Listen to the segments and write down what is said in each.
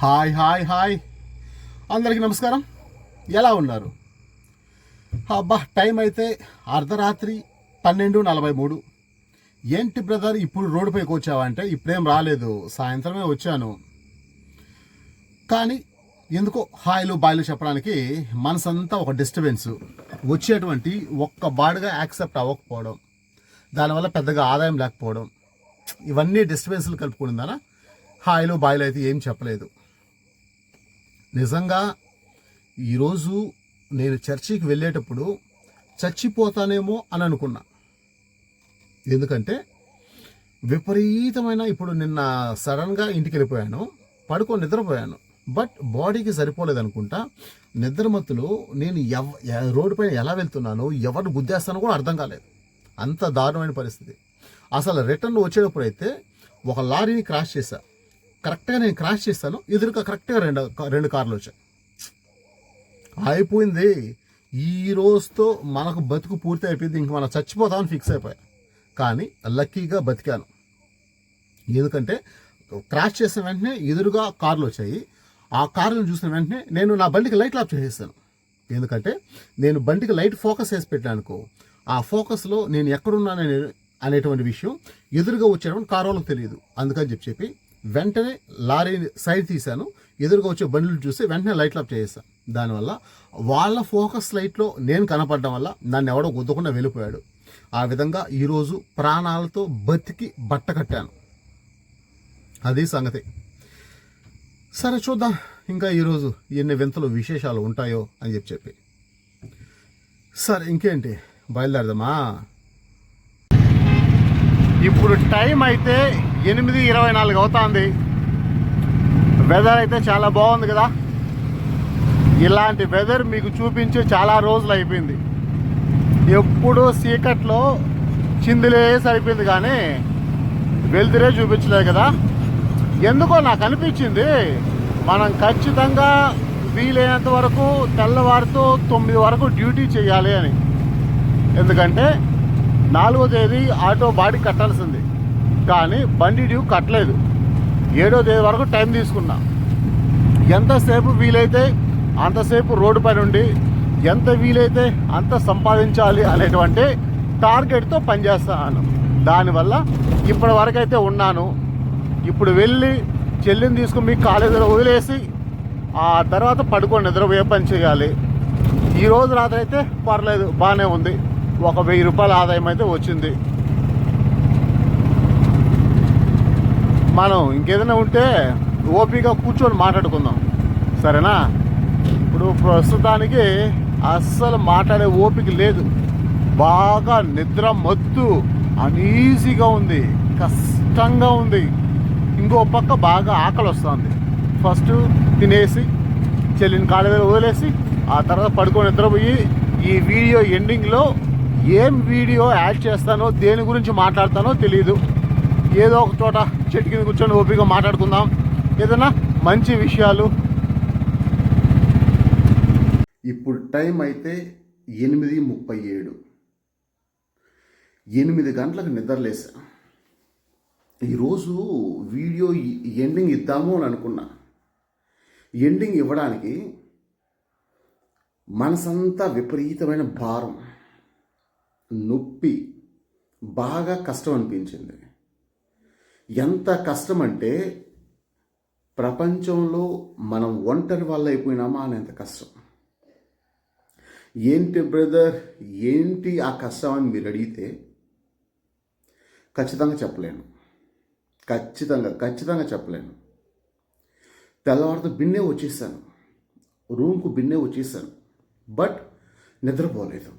Hi hi hi. అందరికీ నమస్కారం. ఎలా ఉన్నారు? అబ్బా టైం అయితే అర్ధరాత్రి పన్నెండు నలభై మూడు. ఏంటి బ్రదర్ ఇప్పుడు రోడ్డుపైకి వచ్చావంటే ఇప్పుడేం రాలేదు. సాయంత్రమే వచ్చాను. కానీ ఎందుకో హాయిలు బాయిలు చెప్పడానికి మనసంతా ఒక డిస్టర్బెన్స్. వచ్చేటువంటి ఒక్క బాడుగా యాక్సెప్ట్ అవ్వకపోవడం దానివల్ల పెద్దగా ఆదాయం లేకపోవడం ఇవన్నీ డిస్టర్బెన్స్లు కలుపుకుంటుందనా? హాయిలు బాయిలు అయితే ఏం చెప్పలేదు. నిజంగా ఈరోజు నేను చర్చికి వెళ్ళేటప్పుడు చచ్చిపోతానేమో అని అనుకున్నా. ఎందుకంటే విపరీతమైన ఇప్పుడు నిన్న సడన్గా ఇంటికి వెళ్ళిపోయాను పడుకో నిద్రపోయాను బట్ బాడీకి సరిపోలేదు అనుకుంటా నిద్రమత్తులో నేను ఎవ రోడ్డు పైన ఎలా వెళ్తున్నానో ఎవరిని గుద్దేస్తానో కూడా అర్థం కాలేదు. అంత దారుణమైన పరిస్థితి. అసలు రిటర్న్ వచ్చేటప్పుడు అయితే ఒక లారీని క్రాష్ చేశా. కరెక్ట్గా నేను క్రాష్ చేస్తాను. ఎదురుగా కరెక్ట్గా రెండు రెండు కార్లు వచ్చాయి. అయిపోయింది. ఈ రోజుతో మనకు బతుకు పూర్తి అయిపోయింది. ఇంక మనం చచ్చిపోతామని ఫిక్స్ అయిపోయా. కానీ లక్కీగా బతికాను. ఎందుకంటే క్రాష్ చేసిన వెంటనే ఎదురుగా కార్లు వచ్చాయి. ఆ కార్లను చూసిన వెంటనే నేను నా బండికి లైట్ ఆఫ్ చేసేస్తాను. ఎందుకంటే నేను బండికి లైట్ ఫోకస్ వేసి పెట్టానుకో ఆ ఫోకస్లో నేను ఎక్కడున్నాను అనేటువంటి విషయం ఎదురుగా వచ్చేటువంటి కార్ వాళ్ళకి తెలియదు. అందుకని చెప్పి చెప్పి వెంటనే లారీ సైడ్ తీశాను. ఎదురుగా వచ్చే బండ్లు చూసి వెంటనే లైట్లు అప్ చేశాను దానివల్ల వాళ్ళ ఫోకస్ లైట్లో నేను కనపడడం వల్ల నన్ను ఎవడో గుద్దకుండా వెళ్ళిపోయాడు. ఆ విధంగా ఈరోజు ప్రాణాలతో బతికి బట్ట కట్టాను. అది సంగతి. సరే చూద్దాం ఇంకా ఈరోజు ఎన్ని వింతలు విశేషాలు ఉంటాయో అని చెప్పి చెప్పి. సరే ఇంకేంటి? బయలుదేరదామా? ఇప్పుడు టైం అయితే ఎనిమిది ఇరవై నాలుగు అవుతుంది. వెదర్ అయితే చాలా బాగుంది కదా. ఇలాంటి వెదర్ మీకు చూపించి చాలా రోజులు అయిపోయింది. ఎప్పుడూ చీకట్లో చిందులే సరిపోయింది కానీ వెళ్తురే చూపించలేదు కదా. ఎందుకో నాకు అనిపించింది మనం ఖచ్చితంగా వీలైనంత వరకు తెల్లవారితో తొమ్మిది వరకు డ్యూటీ చేయాలి అని. ఎందుకంటే నాలుగో తేదీ ఆటో బాడీ కట్టాల్సింది. కానీ బండి డ్యూ కట్టలేదు. ఏడో తేదీ వరకు టైం తీసుకున్నా. ఎంతసేపు వీలైతే అంతసేపు రోడ్డు పైన ఉండి ఎంత వీలైతే అంత సంపాదించాలి అనేటువంటి టార్గెట్తో పనిచేస్తాను దానివల్ల ఇప్పటి వరకు అయితే ఉన్నాను. ఇప్పుడు వెళ్ళి చెల్లిని తీసుకుని మీ కాలేజీలో వదిలేసి ఆ తర్వాత పడుకొని నిద్రపోయే పని చేయాలి. ఈరోజు రాత్రి అయితే పర్లేదు బాగానే ఉంది. ఒక వెయ్యి రూపాయల ఆదాయం అయితే వచ్చింది. మనం ఇంకేదైనా ఉంటే ఓపిక కూర్చొని మాట్లాడుకుందాం. సరేనా? ఇప్పుడు ప్రస్తుతానికి అస్సలు మాట్లాడే ఓపిక లేదు. బాగా నిద్ర మత్తు అనీజీగా ఉంది కష్టంగా ఉంది. ఇంకో పక్క బాగా ఆకలి వస్తుంది ఫస్ట్ తినేసి చెల్లిని కాలేజీలో వదిలేసి ఆ తర్వాత పడుకొని నిద్రపోయి ఈ వీడియో ఎండింగ్లో ఏం వీడియో యాడ్ చేస్తానో దేని గురించి మాట్లాడతానో తెలియదు ఏదో ఒక చోట చెట్టు కింద కూర్చొని ఓపిక మాట్లాడుకుందాం. ఏదైనా మంచి విషయాలు? ఇప్పుడు టైం అయితే ఎనిమిది ముప్పై ఏడు. ఎనిమిది గంటలకు నిద్రలేసా ఈరోజు వీడియో ఎండింగ్ ఇద్దాము అని అనుకున్నా. ఎండింగ్ ఇవ్వడానికి మనసంతా విపరీతమైన భారం నొప్పి బాగా కష్టం అనిపించింది. ఎంత కష్టం అంటే ప్రపంచంలో మనం ఒంటరి వల్ల అయిపోయినామా అనేంత కష్టం. ఏంటి బ్రదర్ ఏంటి ఆ కష్టం అని మీరు అడిగితే ఖచ్చితంగా చెప్పలేను. ఖచ్చితంగా ఖచ్చితంగా చెప్పలేను. తెల్లవారితో బిన్నే వచ్చేసాను. రూమ్కు బిన్నే వచ్చేసాను. బట్ నిద్రపోలేదు.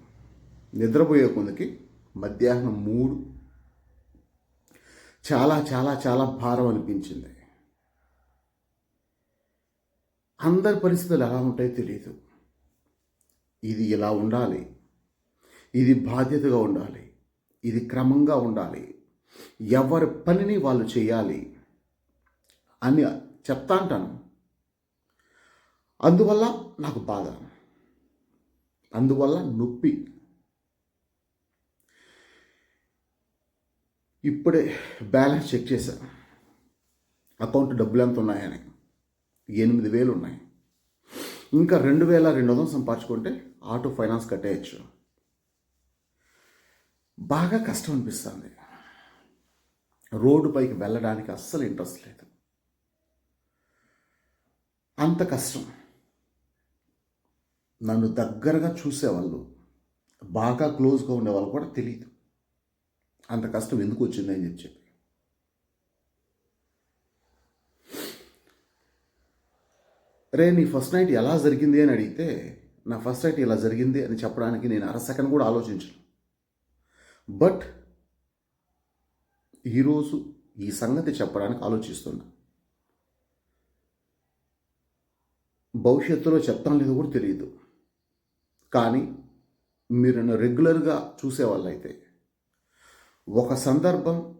నిద్రపోయే కొందకి మధ్యాహ్నం మూడు చాలా చాలా చాలా భారం అనిపించింది. అందరి పరిస్థితులు ఎలా ఉంటాయో తెలియదు ఇది ఇలా ఉండాలి. ఇది బాధ్యతగా ఉండాలి. ఇది క్రమంగా ఉండాలి. ఎవరి పనిని వాళ్ళు చేయాలి అని చెప్తా అంటాను అందువల్ల నాకు బాధ. అందువల్ల నొప్పి. ఇప్పుడే బ్యాలెన్స్ చెక్ చేశాను అకౌంట్ డబ్బులు ఎంత ఉన్నాయని. ఎనిమిది వేలు ఉన్నాయి. ఇంకా రెండు వేల రెండు వందలు సంపాదించుకుంటే ఆటో ఫైనాన్స్ కట్టేయచ్చు. బాగా కష్టం అనిపిస్తుంది. రోడ్డు పైకి వెళ్ళడానికి అస్సలు ఇంట్రెస్ట్ లేదు. అంత కష్టం. నన్ను దగ్గరగా చూసేవాళ్ళు బాగా క్లోజ్గా ఉండేవాళ్ళు కూడా తెలియదు అంత కష్టం ఎందుకు వచ్చిందని చెప్పి చెప్పి. రే నీ ఫస్ట్ నైట్ ఎలా జరిగింది అని అడిగితే నా ఫస్ట్ నైట్ ఇలా జరిగింది అని చెప్పడానికి నేను అర సెకండ్ కూడా ఆలోచించను. బట్ ఈరోజు ఈ సంగతి చెప్పడానికి ఆలోచిస్తున్నా. భవిష్యత్తులో చెప్తాను లేదో కూడా తెలియదు. కానీ మీరు నన్ను రెగ్యులర్గా చూసేవాళ్ళైతే ఒక సందర్భం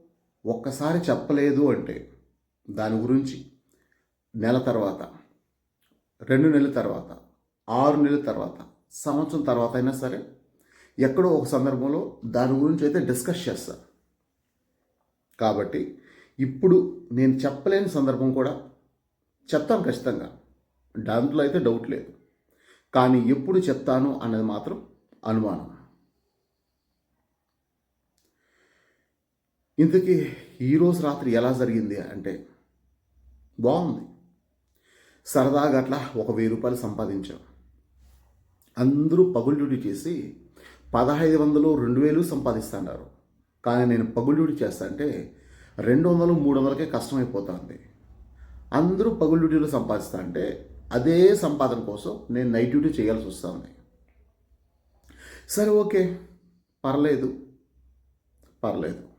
ఒక్కసారి చెప్పలేదు అంటే దాని గురించి నెల తర్వాత రెండు నెలల తర్వాత ఆరు నెలల తర్వాత సంవత్సరం తర్వాత అయినా సరే ఎక్కడో ఒక సందర్భంలో దాని గురించి అయితే డిస్కస్ చేస్తా. కాబట్టి ఇప్పుడు నేను చెప్పలేని సందర్భం కూడా చెప్తాను ఖచ్చితంగా. దాంట్లో అయితే డౌట్ లేదు. కానీ ఎప్పుడు చెప్తాను అన్నది మాత్రం అనుమానం. ఇంతకీ ఈరోజు రాత్రి ఎలా జరిగింది అంటే బాగుంది. సరదాగా అట్లా ఒక వెయ్యి రూపాయలు సంపాదించాం. అందరూ పగులు డ్యూటీ చేసి పదహైదు వందలు రెండు వేలు సంపాదిస్తున్నారు. కానీ నేను పగులు డ్యూటీ చేస్తా అంటే రెండు వందలు మూడు వందలకే కష్టమైపోతుంది. అందరూ పగులు డ్యూటీలు సంపాదిస్తా అంటే అదే సంపాదన కోసం నేను నైట్ డ్యూటీ చేయాల్సి వస్తుంది. సరే ఓకే. పర్లేదు. పర్లేదు.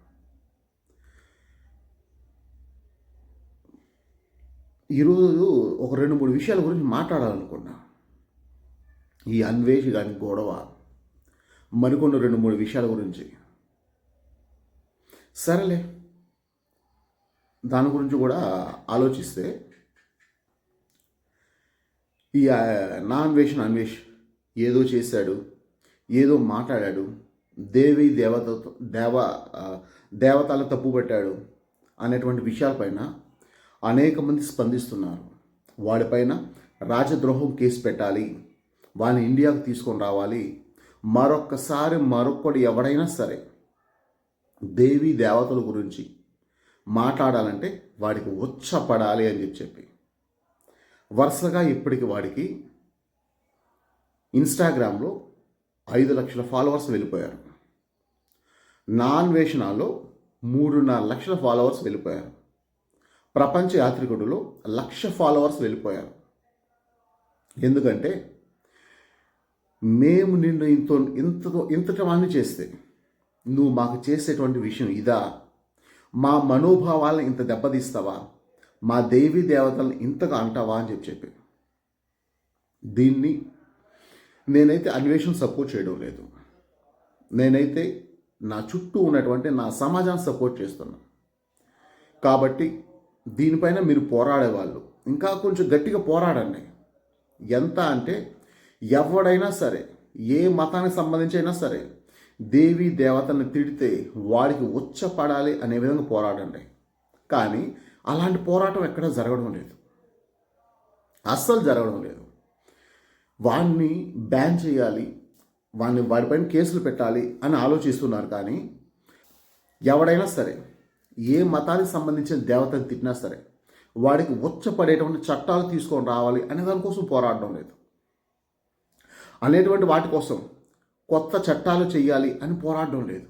ఈరోజు ఒక రెండు మూడు విషయాల గురించి మాట్లాడాలనుకున్నా. ఈ అన్వేషి కానీ గొడవ మరికొన్ని రెండు మూడు విషయాల గురించి. సరేలే. దాని గురించి కూడా ఆలోచిస్తే ఈ నా అన్వేషణ అన్వేష్ ఏదో చేశాడు ఏదో మాట్లాడాడు దేవి దేవత దేవ దేవతల తప్పు పెట్టాడు అనేటువంటి విషయాలపైన అనేక మంది స్పందిస్తున్నారు. వాడిపైన రాజద్రోహం కేసు పెట్టాలి. వాడిని ఇండియాకు తీసుకొని రావాలి. మరొక్కసారి మరొకటి ఎవడైనా సరే దేవి దేవతల గురించి మాట్లాడాలంటే వాడికి ఉచ్చపడాలి అని చెప్పి చెప్పి. వరుసగా ఇప్పటికి వాడికి ఇన్స్టాగ్రామ్లో ఐదు లక్షల ఫాలోవర్స్ వెళ్ళిపోయారు. నాన్ మూడున్నర లక్షల ఫాలోవర్స్ వెళ్ళిపోయారు. ప్రపంచ యాత్రికుడులో లక్ష ఫాలోవర్స్ వెళ్ళిపోయారు. ఎందుకంటే మేము నిన్ను ఇంత ఇంతతో ఇంతటి వాడిని చేస్తే నువ్వు మాకు చేసేటువంటి విషయం ఇదా? మా మనోభావాలను ఇంత దెబ్బతీస్తావా? మా దేవీ దేవతలను ఇంతగా అంటావా అని చెప్పి చెప్పి. దీన్ని నేనైతే అన్వేషణ సపోర్ట్ చేయడం లేదు. నేనైతే నా చుట్టూ ఉన్నటువంటి నా సమాజాన్ని సపోర్ట్ చేస్తున్నా కాబట్టి దీనిపైన మీరు పోరాడేవాళ్ళు. ఇంకా కొంచెం గట్టిగా పోరాడండి. ఎంత అంటే ఎవడైనా సరే ఏ మతానికి సంబంధించి అయినా సరే దేవి దేవతల్ని తిడితే వాడికి ఉచ్చపడాలి అనే విధంగా పోరాడండి. కానీ అలాంటి పోరాటం ఎక్కడ జరగడం లేదు. అస్సలు జరగడం లేదు. వాడిని బ్యాన్ చేయాలి వాడిని వాడిపైన కేసులు పెట్టాలి అని ఆలోచిస్తున్నారు కానీ ఎవడైనా సరే ఏ మతానికి సంబంధించిన దేవతని తిట్టినా సరే వాడికి ఉచ్చపడేటువంటి చట్టాలు తీసుకొని రావాలి అనే దానికోసం పోరాడడం లేదు. అనేటువంటి వాటి కోసం కొత్త చట్టాలు చేయాలి అని పోరాడడం లేదు.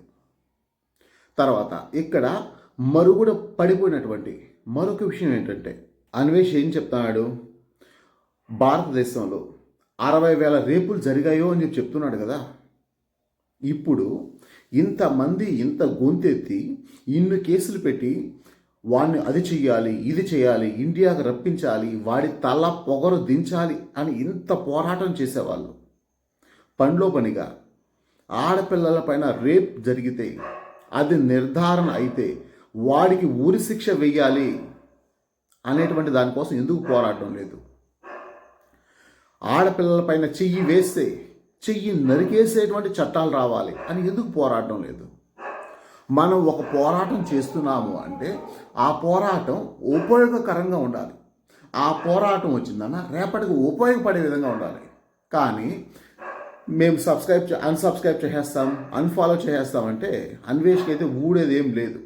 తర్వాత ఇక్కడ మరుగుడ పడిపోయినటువంటి మరొక విషయం ఏంటంటే అన్వేష్ ఏం చెప్తున్నాడు? భారతదేశంలో అరవై వేల రేపులు జరిగాయో అని చెప్పి చెప్తున్నాడు కదా. ఇప్పుడు ఇంతమంది ఇంత గొంతెత్తి ఇన్ని కేసులు పెట్టి వాడిని అది చెయ్యాలి ఇది చేయాలి ఇండియాకు రప్పించాలి వాడి తల పొగరు దించాలి అని ఇంత పోరాటం చేసేవాళ్ళు. పనిలో పనిగా ఆడపిల్లల పైన రేప్ జరిగితే అది నిర్ధారణ అయితే వాడికి ఊరి శిక్ష వెయ్యాలి అనేటువంటి దానికోసం ఎందుకు పోరాటం లేదు? ఆడపిల్లల పైన చెయ్యి వేస్తే చెయ్యి నరికేసేటువంటి చట్టాలు రావాలి అని ఎందుకు పోరాటం లేదు? మనం ఒక పోరాటం చేస్తున్నాము అంటే ఆ పోరాటం ఉపయోగకరంగా ఉండాలి. ఆ పోరాటం వచ్చిందన్న రేపటికి ఉపయోగపడే విధంగా ఉండాలి. కానీ మేము సబ్స్క్రైబ్ చే- అన్సబ్స్క్రైబ్ చేసేస్తాం అన్ఫాలో చేసేస్తామంటే అన్వేషణ అయితే ఊడేది ఏం లేదు.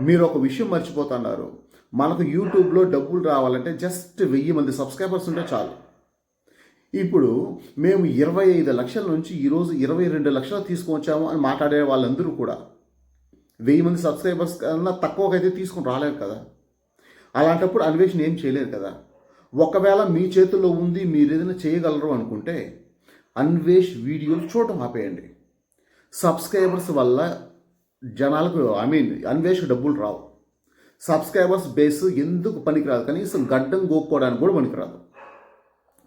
మీరు ఒక విషయం మర్చిపోతున్నారు. మనకు యూట్యూబ్లో డబ్బులు రావాలంటే జస్ట్ వెయ్యి మంది సబ్స్క్రైబర్స్ ఉంటే చాలు. ఇప్పుడు మేము ఇరవై ఐదు లక్షల నుంచి ఈరోజు ఇరవై రెండు లక్షలు తీసుకొచ్చాము అని మాట్లాడే వాళ్ళందరూ కూడా వెయ్యి మంది సబ్స్క్రైబర్స్ కన్నా తక్కువకైతే తీసుకుని రాలేరు కదా. అలాంటప్పుడు అన్వేషణ ఏం చేయలేరు కదా. ఒకవేళ మీ చేతుల్లో ఉంది మీరు ఏదైనా చేయగలరు అనుకుంటే అన్వేష్ వీడియోలు చూడటం ఆపేయండి. సబ్స్క్రైబర్స్ వల్ల జనాలకు ఐ మీన్ అన్వేష్ డబ్బులు రావు. సబ్స్క్రైబర్స్ బేస్ ఎందుకు పనికిరాదు? కనీసం గడ్డం గోక్కోవడానికి కూడా పనికిరాదు.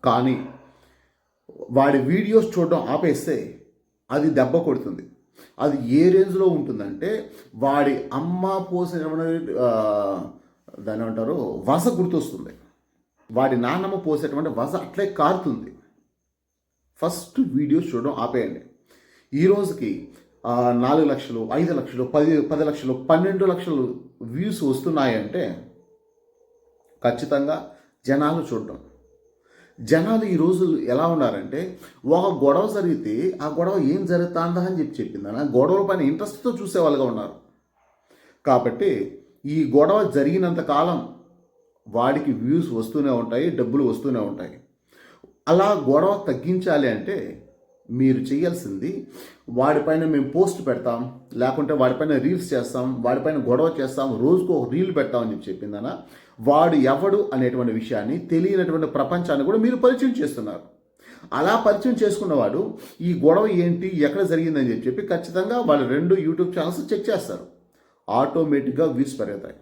కానీ వాడి వీడియోస్ చూడడం ఆపేస్తే అది దెబ్బ కొడుతుంది. అది ఏ రేంజ్లో ఉంటుందంటే వాడి అమ్మ పోసిన దాని అంటారు వస గుర్తొస్తుంది. వాడి నాన్నమ్మ పోసేటువంటి వస అట్లే కారుతుంది. ఫస్ట్ వీడియోస్ చూడడం ఆపేయండి. ఈ రోజుకి నాలుగు లక్షలు ఐదు లక్షలు పది పది లక్షలు పన్నెండు లక్షలు వ్యూస్ వస్తున్నాయంటే ఖచ్చితంగా జనాలు చూడడం. జనాలు ఈ రోజు ఎలా ఉన్నారంటే ఒక గొడవ జరిగితే ఆ గొడవ ఏం జరుగుతుందా అని చెప్పి చెప్పిందని ఆ గొడవల పైన ఇంట్రెస్ట్తో చూసేవాళ్ళుగా ఉన్నారు. కాబట్టి ఈ గొడవ జరిగినంత కాలం వాడికి వ్యూస్ వస్తూనే ఉంటాయి డబ్బులు వస్తూనే ఉంటాయి. అలా గొడవ తగ్గించాలి అంటే మీరు చేయాల్సింది వాడిపైన మేము పోస్ట్ పెడతాం లేకుంటే వాడిపైన రీల్స్ చేస్తాం వాడిపైన గొడవ చేస్తాం రోజుకు ఒక రీల్ పెడతామని చెప్పి చెప్పిందనా? వాడు ఎవడు అనేటువంటి విషయాన్ని తెలియనటువంటి ప్రపంచాన్ని కూడా మీరు పరిచయం చేస్తున్నారు. అలా పరిచయం చేసుకున్నవాడు ఈ గొడవ ఏంటి ఎక్కడ జరిగిందని చెప్పి చెప్పి ఖచ్చితంగా వాళ్ళు రెండు యూట్యూబ్ ఛానల్స్ చెక్ చేస్తారు. ఆటోమేటిక్గా వ్యూస్ పెరుగుతాయి.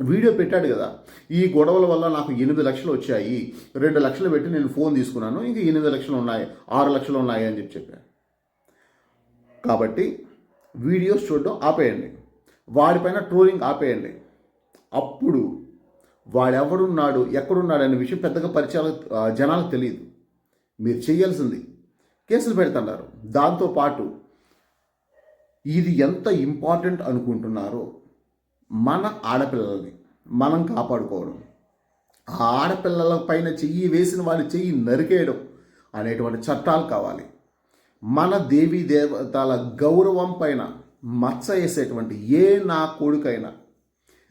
వీడియో పెట్టాడు కదా ఈ గొడవల వల్ల నాకు ఎనిమిది లక్షలు వచ్చాయి రెండు లక్షలు పెట్టి నేను ఫోన్ తీసుకున్నాను ఇంకా ఎనిమిది లక్షలు ఉన్నాయి ఆరు లక్షలు ఉన్నాయి అని చెప్పి చెప్పాను కాబట్టి వీడియోస్ చూడడం ఆపేయండి. వాడిపైన ట్రోలింగ్ ఆపేయండి. అప్పుడు వాడెవడున్నాడు ఎక్కడున్నాడు అనే విషయం పెద్దగా పరిచయాలు జనాలకు తెలియదు. మీరు చేయాల్సింది కేసులు పెడుతున్నారు. దాంతోపాటు ఇది ఎంత ఇంపార్టెంట్ అనుకుంటున్నారో మన ఆడపిల్లల్ని మనం కాపాడుకోవడం ఆ ఆడపిల్లల పైన చెయ్యి వేసిన వారి చెయ్యి నరికేయడం అనేటువంటి చట్టాలు కావాలి. మన దేవీ దేవతల గౌరవం పైన మచ్చ వేసేటువంటి ఏ నా కొడుకైనా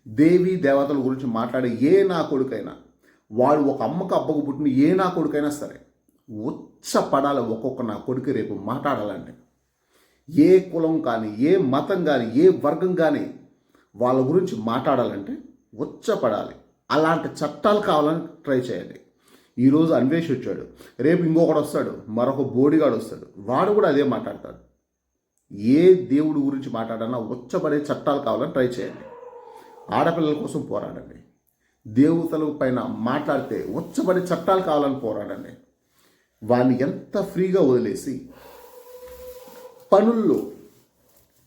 దేవీ దేవతల గురించి మాట్లాడే ఏ నా కొడుకైనా వాడు ఒక అమ్మకు అబ్బకు పుట్టిన ఏ నా కొడుకైనా సరే ఉచ్చపడాలి ఒక్కొక్క నా కొడుకు రేపు మాట్లాడాలంటే ఏ కులం కానీ ఏ మతం కానీ ఏ వర్గం కానీ వాళ్ళ గురించి మాట్లాడాలంటే ఉచ్చపడాలి అలాంటి చట్టాలు కావాలని ట్రై చేయండి. ఈరోజు అన్వేష్ వచ్చాడు. రేపు ఇంకొకడు వస్తాడు. మరొక బోడిగాడు వస్తాడు. వాడు కూడా అదే మాట్లాడతాడు. ఏ దేవుడి గురించి మాట్లాడాలన్నా ఉచ్చపడే చట్టాలు కావాలని ట్రై చేయండి. ఆడపిల్లల కోసం పోరాడండి. దేవతల పైన మాట్లాడితే ఉచ్చబడి చట్టాలు కావాలని పోరాడండి. వాడిని ఎంత ఫ్రీగా వదిలేసి పనుల్లో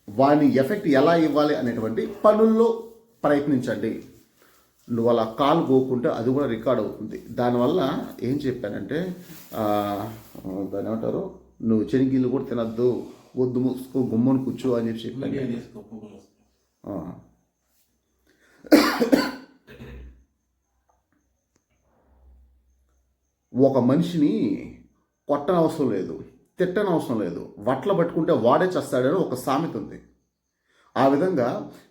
వాని ఎఫెక్ట్ ఎలా ఇవ్వాలి అనేటువంటి పనుల్లో ప్రయత్నించండి. నువ్వు అలా కాలు పోకుంటే అది కూడా రికార్డ్ అవుతుంది. దానివల్ల ఏం చెప్పానంటే దాని ఏమంటారు? నువ్వు చెనిగిళ్ళు కూడా తినద్దు వద్దు మూసుకో గుమ్మని కూర్చో అని చెప్పి చెప్పాను. ఒక మనిషిని కొట్టనవసరం లేదు తిట్టనవసరం లేదు. వట్ల పట్టుకుంటే వాడే చేస్తాడని ఒక సామెత ఉంది. ఆ విధంగా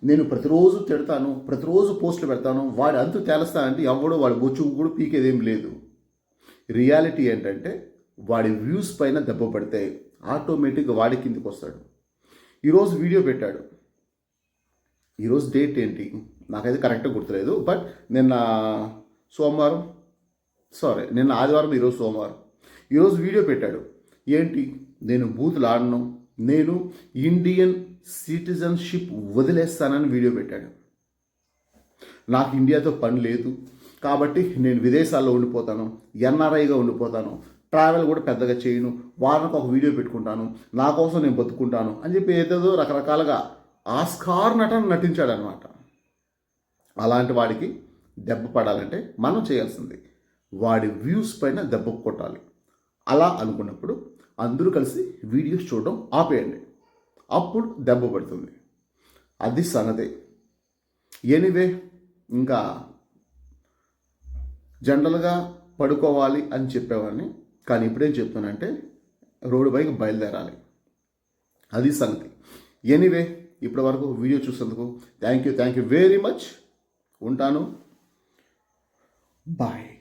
నేను ప్రతిరోజు తిడతాను ప్రతిరోజు పోస్టులు పెడతాను వాడి అంతు తేలస్తానంటే ఎవడో వాడి బొచ్చు కూడా పీకేదేం లేదు. రియాలిటీ ఏంటంటే వాడి వ్యూస్ పైన దెబ్బ పడితే ఆటోమేటిక్గా వాడి కిందికి వస్తాడు ఈరోజు వీడియో పెట్టాడు. ఈరోజు డేట్ ఏంటి? నాకైతే కరెక్ట్గా గుర్తులేదు. బట్ నిన్న సోమవారం సారీ నిన్న ఆదివారం ఈరోజు సోమవారం ఈరోజు వీడియో పెట్టాడు. ఏంటి? నేను బూతులు ఆడను. నేను ఇండియన్ సిటిజన్షిప్ వదిలేస్తానని వీడియో పెట్టాడు. నాకు ఇండియాతో పని లేదు. కాబట్టి నేను విదేశాల్లో ఉండిపోతాను. ఎన్ఆర్ఐగా ఉండిపోతాను. ట్రావెల్ కూడా పెద్దగా చేయను. వారానికి ఒక వీడియో పెట్టుకుంటాను. నా కోసం నేను బతుకుంటాను అని చెప్పి ఏదేదో రకరకాలుగా ఆస్కార్ నటన నటించాడనమాట అలాంటి వాడికి దెబ్బ పడాలంటే మనం చేయాల్సింది వాడి వ్యూస్ పైన దెబ్బ కొట్టాలి. అలా అనుకున్నప్పుడు అందరూ కలిసి వీడియోస్ చూడడం ఆపేయండి. అప్పుడు దెబ్బ పడుతుంది. అది సంగతి ఎనీవే ఇంకా జనరల్గా పడుకోవాలి అని చెప్పేవాడిని. కానీ ఇప్పుడేం చెప్తానంటే రోడ్డు పైకి బయలుదేరాలి. అది సంగతి ఎనీవే ఇప్పటి వరకు వీడియో చూసేందుకు thank you thank you very much. ఉంటాను. బాయ్